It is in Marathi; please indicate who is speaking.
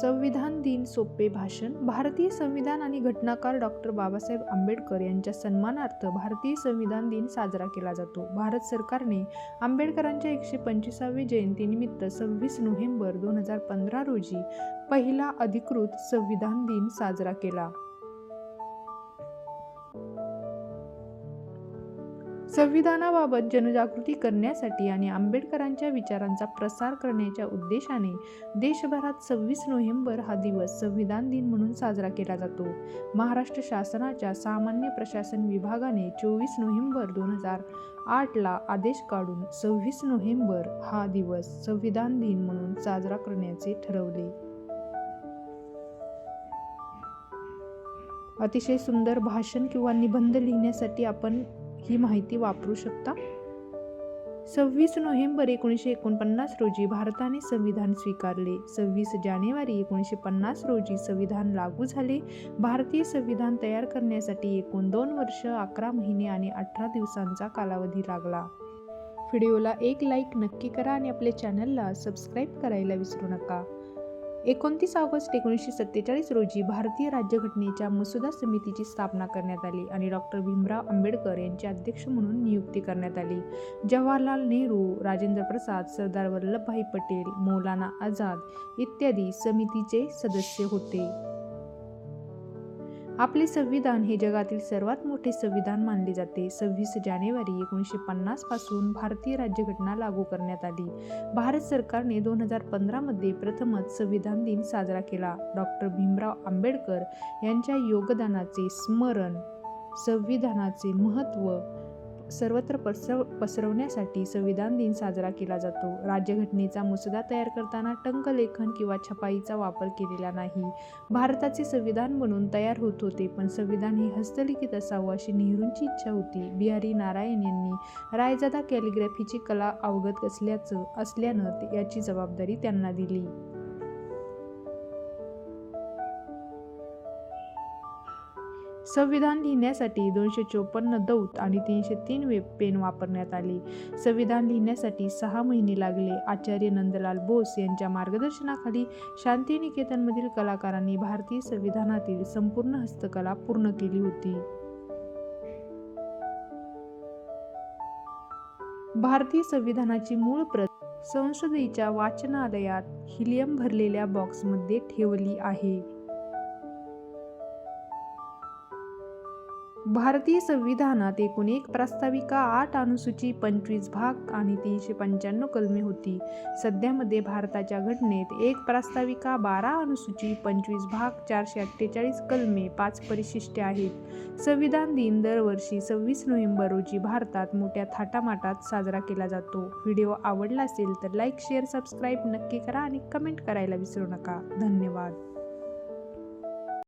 Speaker 1: संविधान दिन सोपे भाषण भारतीय संविधान आणि घटनाकार डॉक्टर बाबासाहेब आंबेडकर यांच्या सन्मानार्थ भारतीय संविधान दिन साजरा केला जातो भारत सरकारने आंबेडकरांच्या एकशे पंचवीसावी जयंतीनिमित्त सव्वीस नोव्हेंबर दोन हजार पंधरा रोजी पहिला अधिकृत संविधान दिन साजरा केला संविधानाबाबत जनजागृती करण्यासाठी आणि आंबेडकरांच्या विचारांचा प्रसार करण्याच्या उद्देशाने देशभरात सव्वीस नोव्हेंबर हा दिवस संविधान दिन म्हणून साजरा केला जातो महाराष्ट्र शासनाच्या सामान्य प्रशासन विभागाने चोवीस नोव्हेंबर दोन हजार आठला आदेश काढून सव्वीस नोव्हेंबर हा दिवस संविधान दिन म्हणून साजरा करण्याचे ठरवले अतिशय सुंदर भाषण किंवा निबंध लिहिण्यासाठी आपण ही माहिती वापरू शकता सव्वीस नोव्हेंबर एकोणीसशे एकोणपन्नास रोजी भारताने संविधान स्वीकारले सव्वीस जानेवारी एकोणीसशे पन्नास रोजी संविधान लागू झाले भारतीय संविधान तयार करण्यासाठी एकूण दोन वर्ष अकरा महिने आणि अठरा दिवसांचा कालावधी लागला व्हिडिओला एक लाईक नक्की करा आणि आपल्या चॅनलला सबस्क्राईब करायला विसरू नका एकोणतीस ऑगस्ट एकोणीसशे सत्तेचाळीस रोजी भारतीय राज्यघटनेच्या मसुदा समितीची स्थापना करण्यात आली आणि डॉक्टर भीमराव आंबेडकर यांचे अध्यक्ष म्हणून नियुक्ती करण्यात आली जवाहरलाल नेहरू राजेंद्र प्रसाद सरदार वल्लभभाई पटेल मौलाना आझाद इत्यादी समितीचे सदस्य होते आपले संविधान हे जगातील सर्वात मोठे संविधान मानले जाते सव्वीस जानेवारी एकोणीसशे पासून भारतीय राज्यघटना लागू करण्यात आली भारत सरकारने दोन हजार पंधरामध्ये प्रथमच संविधान दिन साजरा केला डॉक्टर भीमराव आंबेडकर यांच्या योगदानाचे स्मरण संविधानाचे महत्त्व सर्वत्र पसरव पसरवण्यासाठी संविधान दिन साजरा केला जातो राज्यघटनेचा मुसदा तयार करताना टंकलेखन किंवा छपाईचा वापर केलेला नाही भारताचे संविधान म्हणून तयार होत होते पण संविधान हे हस्तलिखित असावं अशी नेहरूंची इच्छा होती बिहारी नारायण यांनी रायजादा कॅलिग्राफीची कला अवगत असल्याचं असल्यानं याची जबाबदारी त्यांना दिली संविधान लिहिण्यासाठी दोनशे चोपन्न दौत आणि तीनशे तीन वे पेन वापरण्यात आले संविधान लिहिण्यासाठी सहा महिने लागले आचार्य नंदलाल बोस यांच्या मार्गदर्शनाखाली शांतिनिकेतनमधील कलाकारांनी भारतीय संविधानातील संपूर्ण हस्तकला पूर्ण केली होती भारतीय संविधानाची मूळ प्रत संसदेच्या वाचनालयात हिलियम भरलेल्या बॉक्समध्ये ठेवली आहे भारतीय संविधानात एकूण एक प्रास्ताविका आठ अनुसूची पंचवीस भाग आणि तीनशे पंच्याण्णव कलमे होती सध्यामध्ये भारताच्या घटनेत एक प्रास्ताविका बारा अनुसूची पंचवीस भाग चारशे अठ्ठेचाळीस कलमे पाच परिशिष्टे आहेत संविधान दिन दरवर्षी सव्वीस नोव्हेंबर रोजी भारतात मोठ्या थाटामाटात साजरा केला जातो व्हिडिओ आवडला असेल तर लाईक शेअर सबस्क्राईब नक्की करा आणि कमेंट करायला विसरू नका धन्यवाद